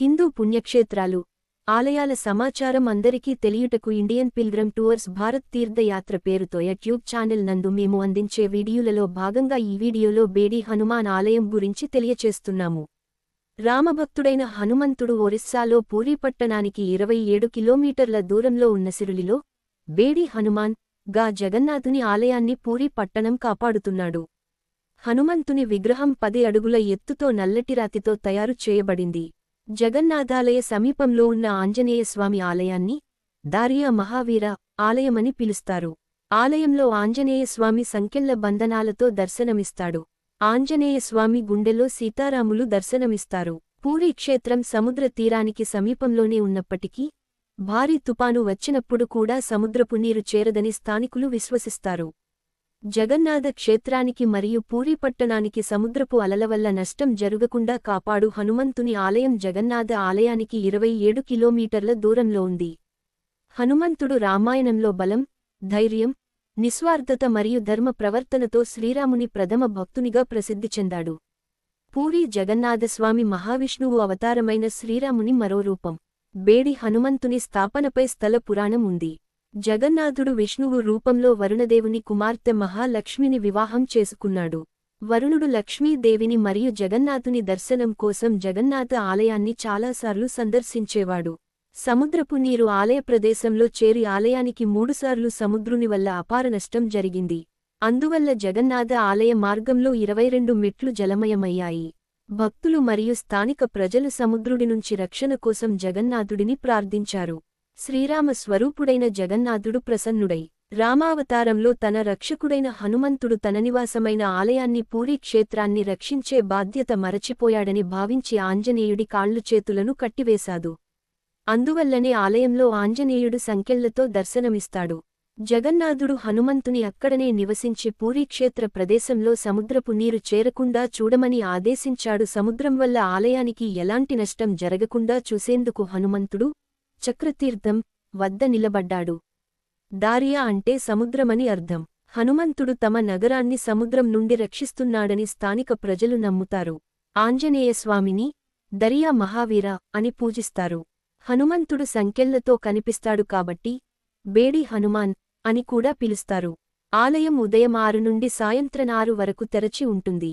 హిందూ పుణ్యక్షేత్రాలు ఆలయాల సమాచారం అందరికీ తెలియుటకు Indian pilgrim tours Bharat Teerthayatra పేరుతో యూట్యూబ్ ఛానల్ నందు మేము అందించే వీడియోలలో భాగంగా ఈ వీడియోలో బేడి హనుమాన్ ఆలయం గురించి తెలియచేస్తున్నాము. రామభక్తుడైన హనుమంతుడు ఒరిస్సాలో పూరీ పట్టణానికి ఇరవై ఏడు కిలోమీటర్ల దూరంలో ఉన్న సిరులిలో బేడి హనుమాన్గా జగన్నాథుని ఆలయాన్ని పూరీ పట్టణం కాపాడుతున్నాడు. హనుమంతుని విగ్రహం పది అడుగుల ఎత్తుతో నల్లటిరాతితో తయారు చేయబడింది. జగన్నాథాలయ సమీపంలో ఉన్న ఆంజనేయస్వామి ఆలయాన్ని దారియా మహావీర ఆలయమని పిలుస్తారు. ఆలయంలో ఆంజనేయస్వామి సంకెళ్ళ బంధనాలతో దర్శనమిస్తాడు. ఆంజనేయస్వామి గుండెలో సీతారాములు దర్శనమిస్తారు. పూరి క్షేత్రం సముద్ర తీరానికి సమీపంలోనే ఉన్నప్పటికీ భారీ తుపాను వచ్చినప్పుడు కూడా సముద్రపు నీరు చేరదని స్థానికులు విశ్వసిస్తారు. జగన్నాథ క్షేత్రానికి మరియు పూరి పట్టణానికి సముద్రపు అలల వల్ల నష్టం జరగకుండా కాపాడు హనుమంతుని ఆలయం జగన్నాథ ఆలయానికి ఇరవై ఏడు కిలోమీటర్ల దూరంలో ఉంది. హనుమంతుడు రామాయణంలో బలం ధైర్యం నిస్వార్థత మరియు ధర్మ ప్రవర్తనతో శ్రీరాముని ప్రథమ భక్తునిగా ప్రసిద్ధి చెందాడు. పూరి జగన్నాథస్వామి మహావిష్ణువు అవతారమైన శ్రీరాముని మరో రూపం. బేడి హనుమంతుని స్థాపనపై స్థల పురాణం ఉంది. జగన్నాథుడు విష్ణువు రూపంలో వరుణదేవుని కుమార్తె మహాలక్ష్మిని వివాహం చేసుకున్నాడు. వరుణుడు లక్ష్మీదేవిని మరియు జగన్నాథుని దర్శనం కోసం జగన్నాథ ఆలయాన్ని చాలాసార్లు సందర్శించేవాడు. సముద్రపు నీరు ఆలయ ప్రదేశంలో చేరి ఆలయానికి మూడుసార్లు సముద్రుని వల్ల అపార నష్టం జరిగింది. అందువల్ల జగన్నాథ ఆలయ మార్గంలో ఇరవై రెండు మెట్లు జలమయమయ్యాయి. భక్తులు మరియు స్థానిక ప్రజలు సముద్రుడి నుంచి రక్షణ కోసం జగన్నాథుడిని ప్రార్థించారు. శ్రీరామ స్వరూపుడైన జగన్నాథుడు ప్రసన్నుడై రామావతారంలో తన రక్షకుడైన హనుమంతుడు తన నివాసమైన ఆలయాన్ని పూరీ క్షేత్రాన్ని రక్షించే బాధ్యత మరచిపోయాడని భావించి ఆంజనేయుడి కాళ్ళు చేతులను కట్టివేశాదు అందువల్లనే ఆలయంలో ఆంజనేయుడు సంకెళ్ళతో దర్శనమిస్తాడు. జగన్నాథుడు హనుమంతుని అక్కడనే నివసించి పూరీక్షేత్ర ప్రదేశంలో సముద్రపు నీరు చేరకుండా చూడమని ఆదేశించాడు. సముద్రం వల్ల ఆలయానికి ఎలాంటి నష్టం జరగకుండా చూసేందుకు హనుమంతుడు చక్రతీర్థం వద్ద నిలబడ్డాడు. దారియా అంటే సముద్రమని అర్థం. హనుమంతుడు తమ నగరాన్ని సముద్రం నుండి రక్షిస్తున్నాడని స్థానిక ప్రజలు నమ్ముతారు. ఆంజనేయస్వామిని దరియా మహావీర అని పూజిస్తారు. హనుమంతుడు సంకెళ్ళతో కనిపిస్తాడు కాబట్టి బేడి హనుమాన్ అని కూడా పిలుస్తారు. ఆలయం ఉదయం ఆరు నుండి సాయంత్రం ఆరు వరకు తెరచి ఉంటుంది.